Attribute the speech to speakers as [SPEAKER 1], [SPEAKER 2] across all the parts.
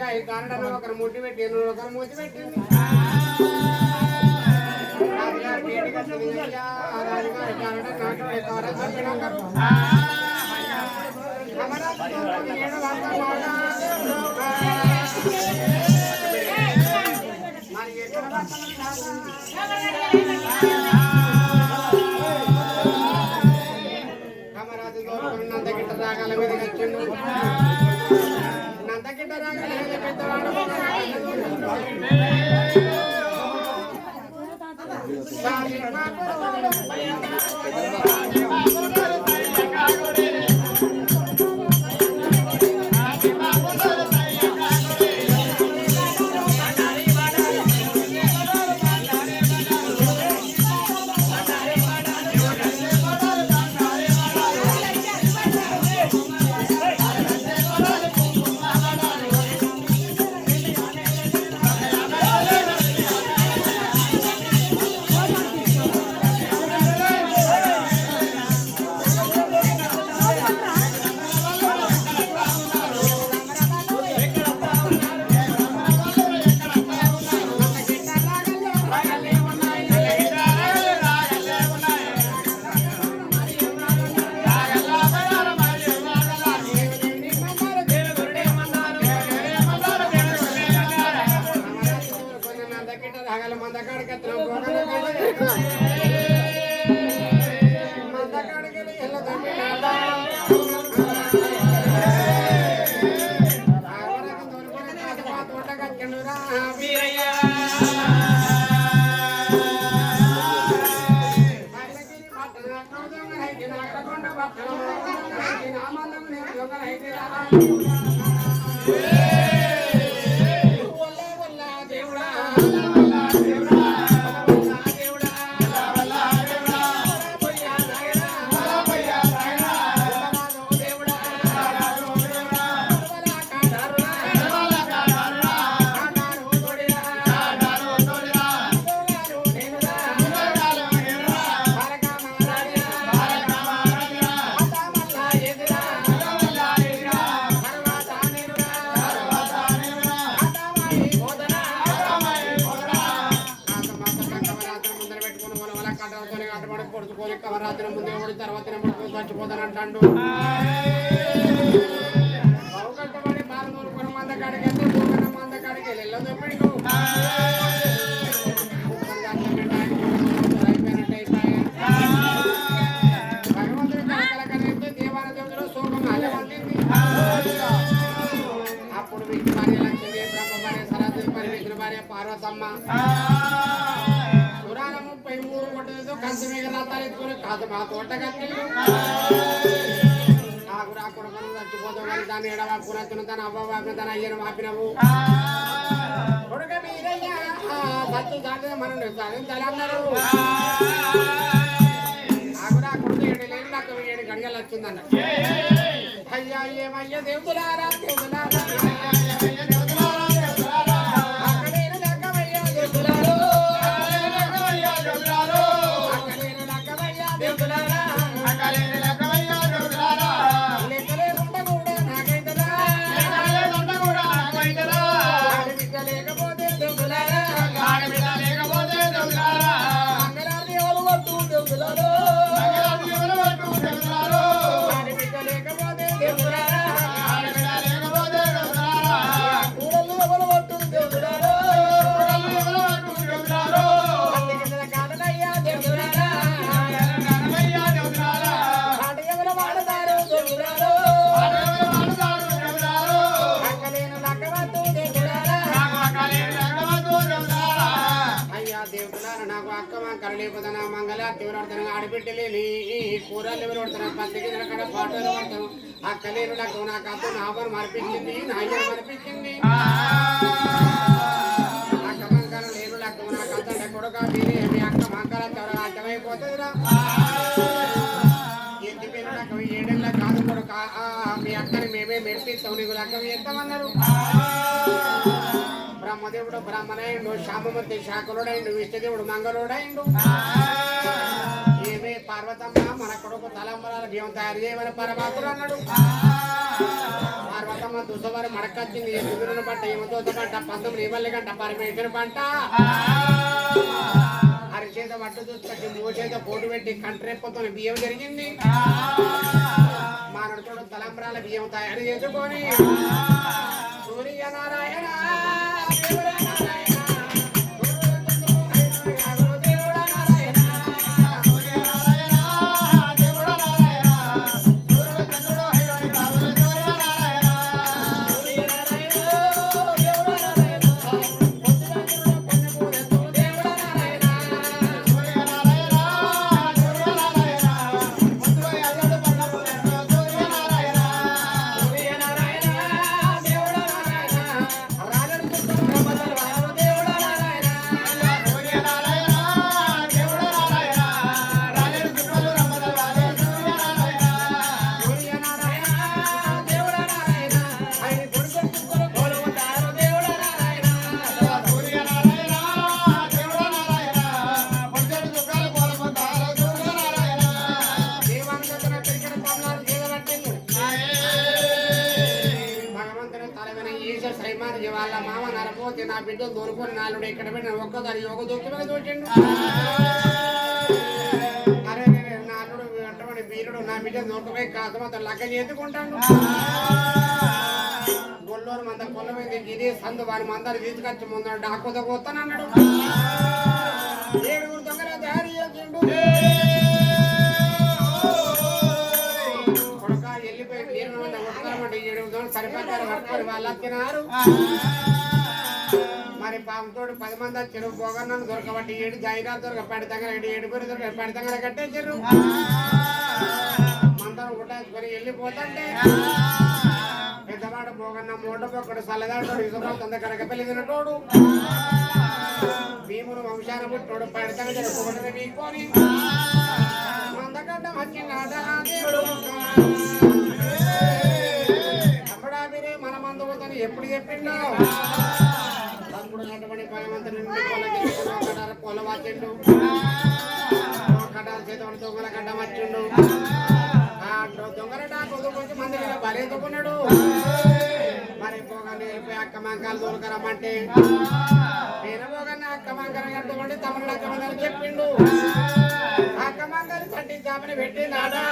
[SPEAKER 1] టెంకాయ కారడను ఒకరు ముట్టి పెట్టి ఒకరు మూతి పెట్టింది ఒకరు. మరి ఎక్కడ కమరాజు దోరుకుని నందగిట్ట రాగాల మీద వచ్చిండు నందగిట్ట రాగాల చచ్చిపోతానంటాడు బావుకట్టబడి కొట్టేదో మీద రథాలు కాదు మా తోట నాకు రా కొడుకును కానీ దాన్ని ఎడవాపునత్తును తన అవ్వవాపిన తన అయ్యను వాపినవు. కొడుక మీరయ్యా సత్తు మనం సాధించాలి నాకు రా ఏడు లేదు నాకు ఏడు గడిగలు వచ్చిందన్న అయ్యా ఏమయ్యా దేవులారా దేవులారా. లెక్కవయ్యా కూరలు ఎవరు పడతాను పత్తి కింద కడ పాటలు పడతాను అక్క లేను నాకు నాకు అత్త నా పని మరిపించింది నా అయ్యను మరిపించింది. అక్క మంకర లేను నాకు నాకు అత్త కొడుక మీ అక్క మంకర త్వరగా అర్థమైపోతుందిరా. ఎత్తి పేరు నాకు ఏడేళ్ళ కాదు కొడుక. ఆ, మీ అక్కని మేమే మెరిపిస్తాం నీకు లెక్క ఎంతమన్నారు బ్రహ్మదేవుడు బ్రహ్మనయుడు శామమూర్తి శాకులుడైండు విష్ణుదేవుడు మంగళుడైండు. పార్వతమ్మ మన కొడుకు తలంబరాల జీవం తయారు చేయమని పరమాత్ముడు అన్నాడు. పార్వతమ్మ దుసవారి మడకొచ్చింది ఎదుగురుని పంట ఏమతో పంట పంతొమ్మిది ఇవ్వలే గంట పరమేశ్వర పంట. అరిచేత పట్టు చూసుకొచ్చి మోచేత పోటు పెట్టి కంట్రెప్పతో బియ్యం జరిగింది. మానవుడు తలంబరాల బియ్యం తయారు చేసుకొని సూర్యనారాయణ నరపోతే నా బిడ్డ దూరుకొని నాలుడు ఇక్కడ పెట్టిన ఒక్కదాని ఒక దొక్కుమని చూచిండు అరే నాలుడు నా వీరుడు నా బిడ్డ దొరకపోయి కాసమంత లగ్గ చేతుకుంటాను గొల్లూరు మంద కొల్లమైంది ఇది సందు వారి మందరు తీసుకొచ్చి ముందు డాకుతో పోతానన్నాడు. ఏడుగురు దొంగల తయారు చేసిండు. కొడుక వెళ్ళిపోయి తీరు మీద కొట్టుకోమంటే ఏడుగురు దొంగలు సరిపడ్డారు పట్టుకొని వాళ్ళు తిన్నారు మరి పాపతోడు పది మంది చెరువు పోగా నన్ను దొరకబట్టి ఏడు జాయిరా దొరక పెడతంగా ఏడు పేరు దొరక పెడతాగా కట్టే చెరువు మందరం గుట్టాసుకొని వెళ్ళిపోతుంటే పెద్దవాడు పోగన్న మూట పొక్కడు సల్లదాడు ఇసుక తొంద కడక పెళ్ళి తినటోడు. భీముడు వంశాన పుట్టోడు పెడతంగా జరుపుకుంటే వీక్కొని మందగడ్డ వచ్చినాడ దేవుడు అప్పుడా మీరే మన మందు పోతాను ఎప్పుడు చెప్పిండో? తమ్ముడు నటువంటి భగవంతుని పొల కడార పొల వచ్చిండు కడాల చేత దొంగల గడ్డ వచ్చిండు దొంగల డాకు కొంచెం మంది మీద బలే మరి పోగానే వెళ్ళిపోయి అక్క మంకాలు దొరకరమ్మంటే నేను పోగానే అక్క మంకర కట్టుకోండి తమిళ అక్క మంకలు చెప్పిండు. అక్క మంకలు చట్టి పెట్టి నాడా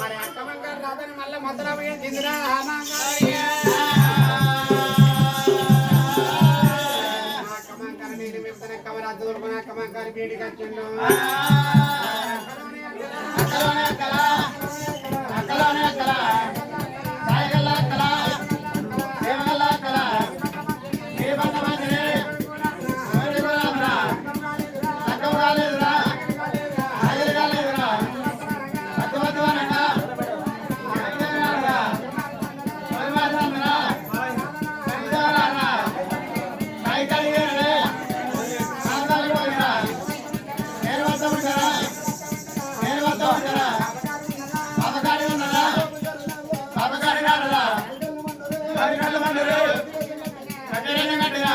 [SPEAKER 1] మరి అక్క మంకలు రాదని మళ్ళీ మధురమయ్య చిందిరా కమంకారు కమంకారు బీడికి వచ్చిండు కట్టగా